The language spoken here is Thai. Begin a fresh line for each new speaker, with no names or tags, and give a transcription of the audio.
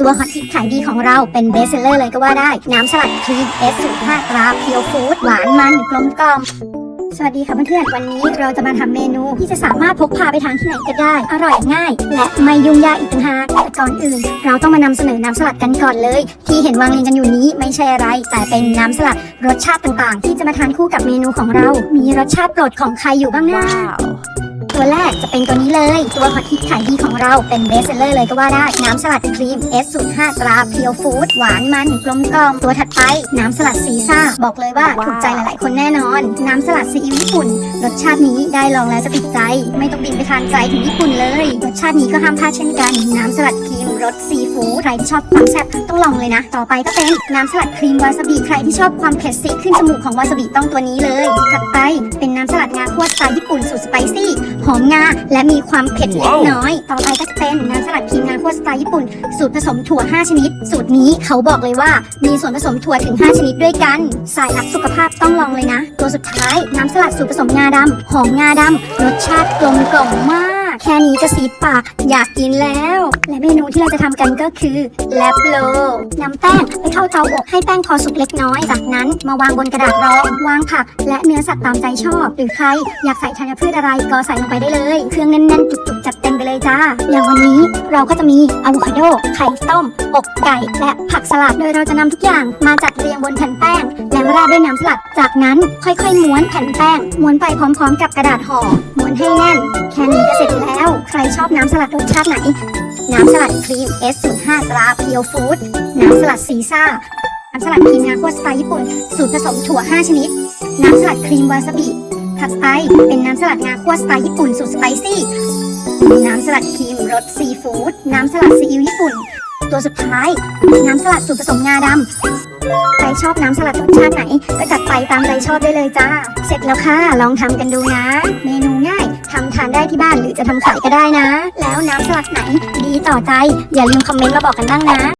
ตัวฮอตฮิตขายดีของเราเป็นเบสเซลเลอร์เลยก็ว่าได้ น้ำสลัดครีม S05 ตรห้าตราเพียวฟู้ดหวานมันกลมกล่อมสวัสดีค่ะเพื่อนๆ วันนี้เราจะมาทำเมนูที่จะสามารถพกพาไปทานที่ไหนก็ได้ อร่อยง่าย และไม่ยุ่งยากอีกต่างหากแต่ก่อนอื่น เราต้องมานำเสนอน้ำสลัดกันก่อนเลย ที่เห็นวางเรียงกันอยู่นี้ไม่ใช่อะไร แต่เป็นน้ำสลัดรสชาติต่างๆ ที่จะมาทานคู่กับเมนูของเรา มีรสชาติโปรดของใครอยู่บ้างนะ ตัวแรกจะเป็นตัวนี้เลย ตัวฮอตฮิตขายดีของเราเป็นเบสเซลเลอร์เลยก็ว่าได้ น้ำสลัดครีม S05 ตราเพียวฟู้ดหวานมันกลมกล่อมตัวถัดไป น้ำสลัดซีซ่า บอกเลยว่าถูกใจหลายๆ คนแน่นอน น้ำสลัดซีอิ๊วญี่ปุ่น รสชาตินี้ได้ลองแล้วจะติดใจ ไม่ต้องบินไปทานไกลถึงญี่ปุ่นเลย รสชาตินี้ก็ห้ามพลาดเช่นกัน น้ำสลัดครีม รสซีฟู้ดใครที่ชอบความแซ่บต้องลองเลยนะ ต่อไปก็เป็นน้ำสลัดครีมวาซาบิใครที่ชอบความเผ็ดซีดขึ้นจมูกของวาซาบิต้องตัวนี้เลย ถัดไปเป็นน้ำสลัดงาคั่วสไตล์ญี่ปุ่นสูตรสไปซี่หอมงาและมีความเผ็ดเล็กน้อย ต่อไปก็จะเป็นน้ำสลัดครีมงาคั่วสไตล์ญี่ปุ่น สูตรผสมถั่ว 5 ชนิด สูตรนี้เขาบอกเลยว่า มีส่วนผสมถั่วถึง 5 ชนิดด้วยกันสายรักสุขภาพต้องลองเลยนะ ตัวสุดท้ายน้ำสลัดสูตรผสมงาดำหอมงาดำรสชาติกลมกล่อมมาก แค่นี้ก็สีปาก อยากกินแล้ว และเมนูที่เราจะทำกันก็คือแลบโลนำแป้งไปเข้าเตาอบให้แป้งพอสุกเล็กน้อย จากนั้นมาวางบนกระดาษรองวางผัก และเนื้อสัตว์ตามใจชอบ หรือใครอยากใส่ธัญพืชอะไรก็ใส่ลงไปได้เลย เครื่องแน่นๆจุกๆจัดเต็มไปเลยจ้า อย่างวันนี้เราก็จะมีอะโวคาโดไข่ต้ม อกไก่ และผักสลัดโดยเราจะนำทุกอย่างมาจัดเรียงบนแผ่นแป้งและ ราดด้วยน้ำสลัด จากนั้นค่อยๆม้วนแผ่นแป้ง ม้วนไปพร้อมๆ กับกระดาษห่อ ม้วนให้แน่น แค่นี้ก็เสร็จแล้ว ใครชอบน้ำสลัดรสชาติไหน น้ำสลัดครีม S05 ตราเพียวฟู้ดน้ำสลัดซีซ่า น้ำสลัดครีมงาคั่วสไตล์ญี่ปุ่น สูตรผสมถั่ว 5 ชนิด น้ำสลัดครีมวาซาบิ ถัดไปเป็นน้ำสลัดงาคั่วสไตล์ญี่ปุ่นสูตรสไปซี่ น้ำสลัดครีมรสซีฟู้ด น้ำสลัดซีอิ๊วญี่ปุ่น ตัวสุดท้าย น้ำสลัดสูตรผสมงาดำ ใครชอบน้ำสลัดรสชาติไหน ก็จัดไปตามใจชอบได้เลยจ้า เสร็จแล้วค่ะ ลองทำกันดูนะ เมนูง่ายทำทานได้ที่บ้านหรือจะทำขายก็ได้นะ แล้วน้ำสลัดไหน ดีต่อใจ อย่าลืมคอมเมนต์มาบอกกันบ้างนะ